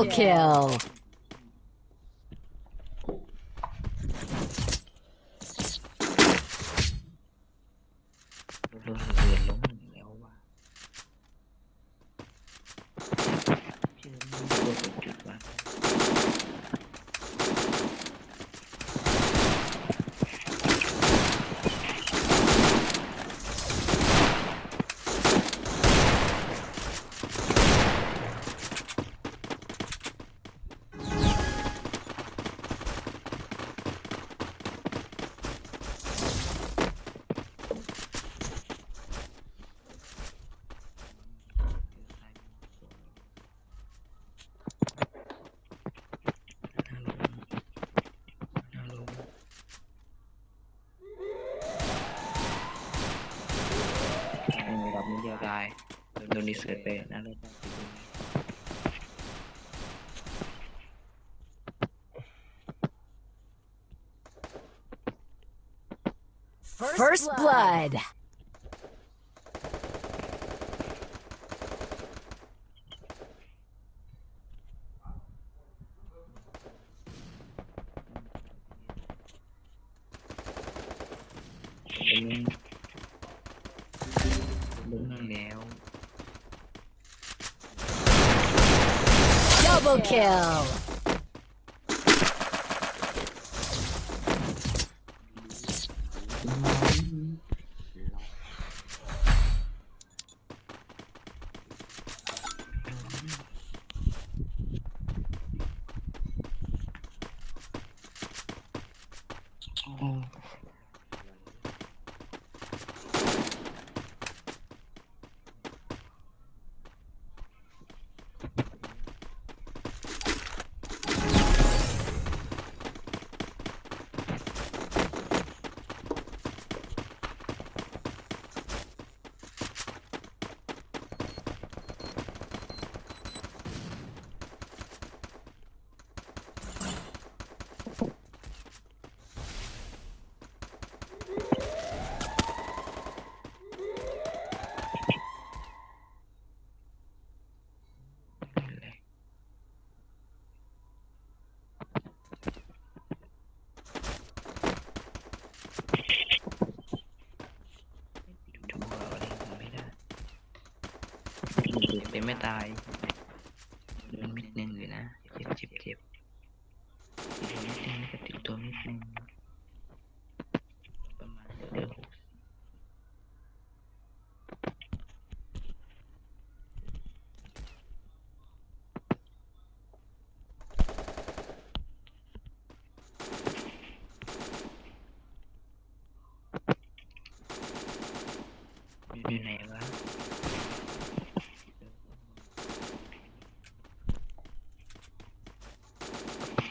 Double kill. First, First blood. blood. Double kill. เป็นไม่ตายนมิดหนึ่งเลยนะ เจ็บเจ็บเจ็บนิดนึงก็ติดตัวมิดหนึ่งประมาณเดือนหกอยู่ไหนวะ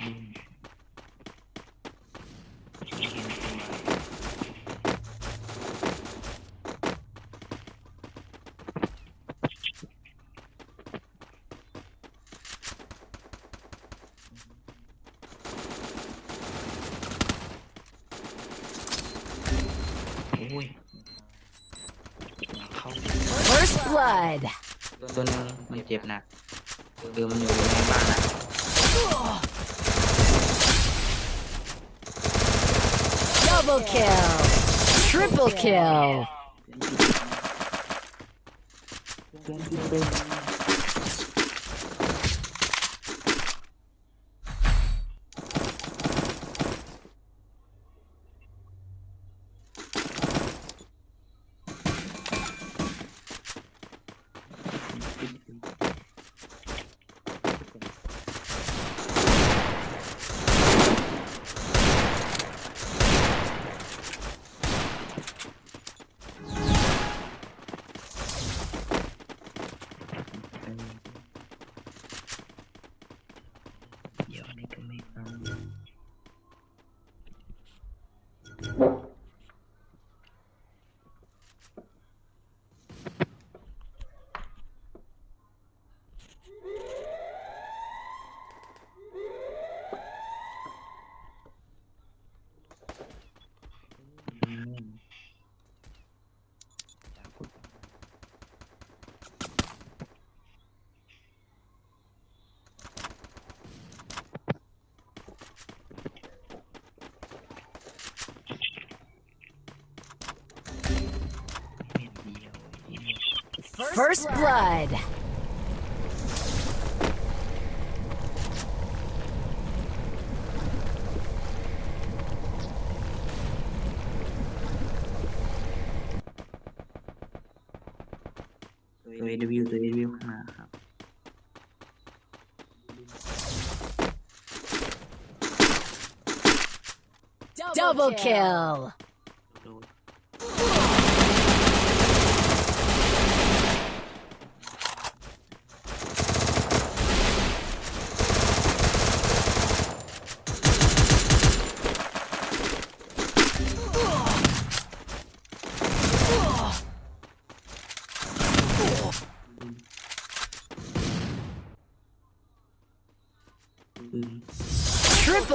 อืมเห็นตัว โอ้ยเข้า First blood. ตัวนึงมันเจ็บหนักเดิมมันอยู่ในบ้านนะ Double kill. Triple kill. เ First blood. ตัว AW ตัว AW ข้างหน้าครับ Double kill.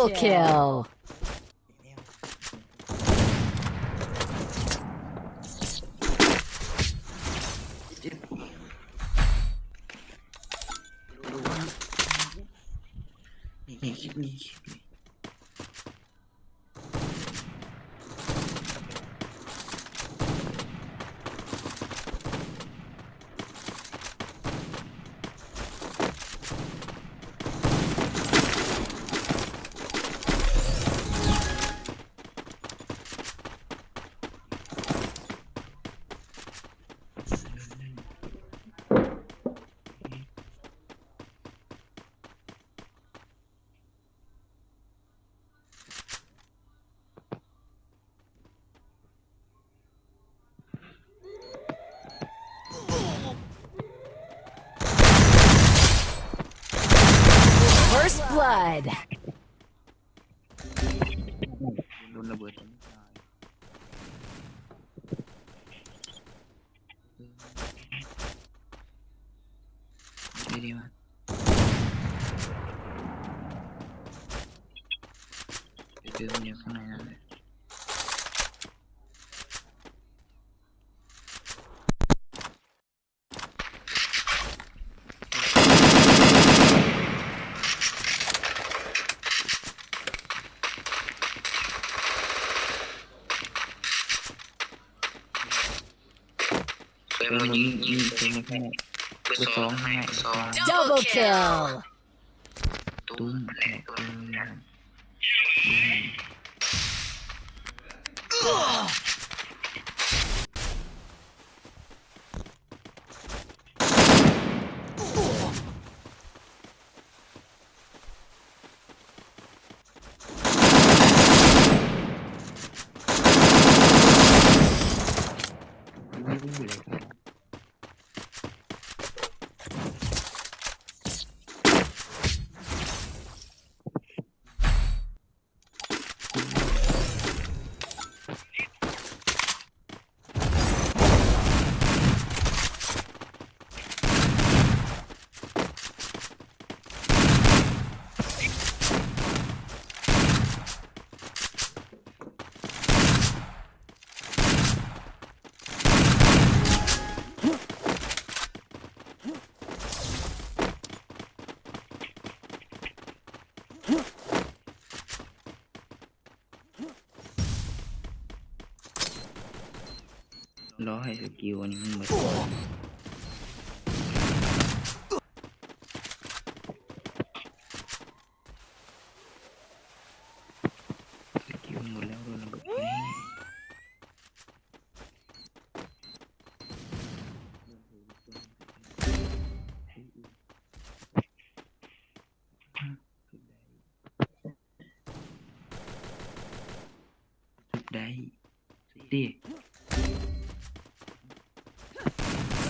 Triple kill. kill. blood. โดนระเบิดจนตายดีดีมากเจอมันอยู่ข้างในนั่นแหละ ะ ย เจอ มา มัน ยิ ยิ ง ง ยิ ยิ ง งเจอมันแค่ เบอร์ เบอร์ ส ส อ อง ง ให้ ให้ สอง Double kill. ตุ้ ตุ้ ม ม แห แห ล ล ก ก ตุ้ ตุ้ ม ม แหล น รอให้สกิลอันนี้มันหมดสกิลหมดแล้วโดนระเบิดนี่สุดได้สุดดิ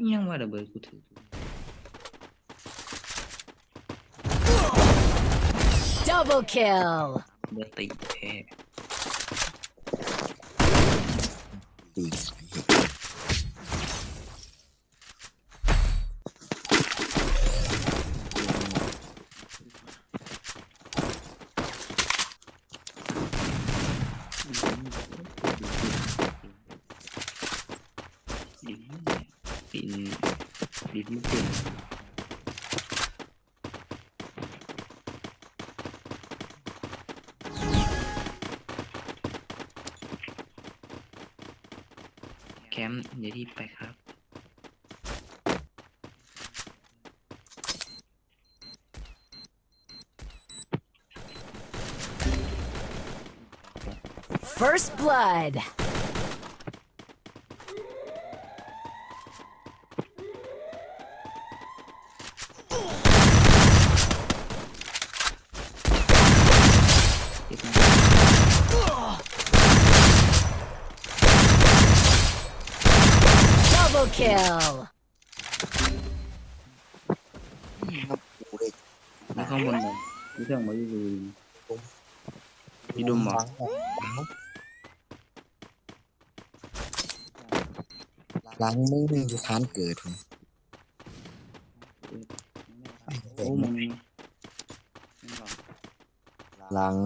yang mana boleh kutu tu? Double kill. in little. Cam jadi. First blood. ครับกูเลยแล้วข้างบนมันมีเครื่องมาอยู่พี่ดุมบอกหลังไมือหนึ่งอยู่ฐานเกิดผมโอ้มึงหลัง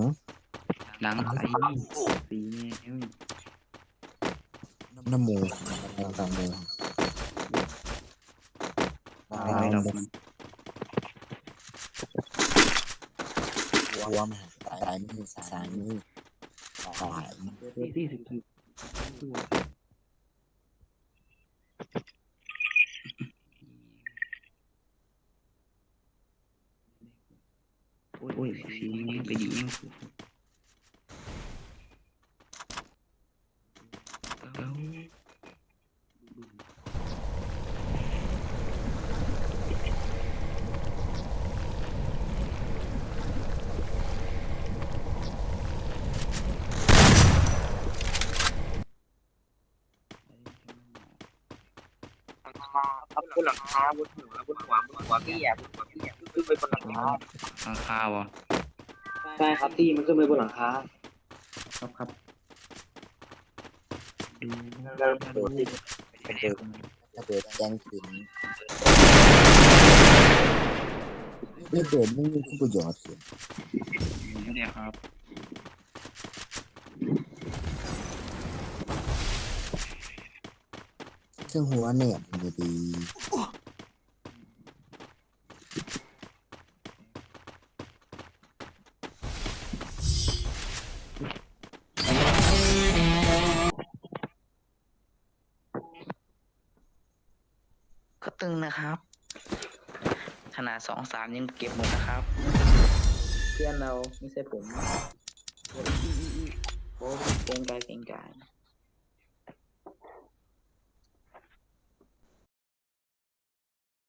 หลังไอ้สีเนี่ยน้ำมูกแรงตามมูหไม่ลังดอกมั นหัวมันสายมือสายมือสายที่สิบสี่โอ้ยโอ้ยสีนี้ไปดียังเอ้าครับบนหลังคาบนหัวบนหัวบนหัวพี่อะบนหัวพี่อะขึ้นไปบนหลังคาหลังคาวะใช่ครับตี้มันขึ้นไปบนหลังคาครับครับดูเริ่มโดดดิ้นไปเด็กถ้าเกิดแจ้งถึงไม่เกิดไม่มีคุณประโยชน์เสียเนี่ยครับ เครื่องหัวเนี่ยมันดีก็ตึงนะครับขนาดสองสามยังเก็บหมดนะครับ เพื่อนเราไม่ใช่ผมโอ้โกงกายเก่งกาย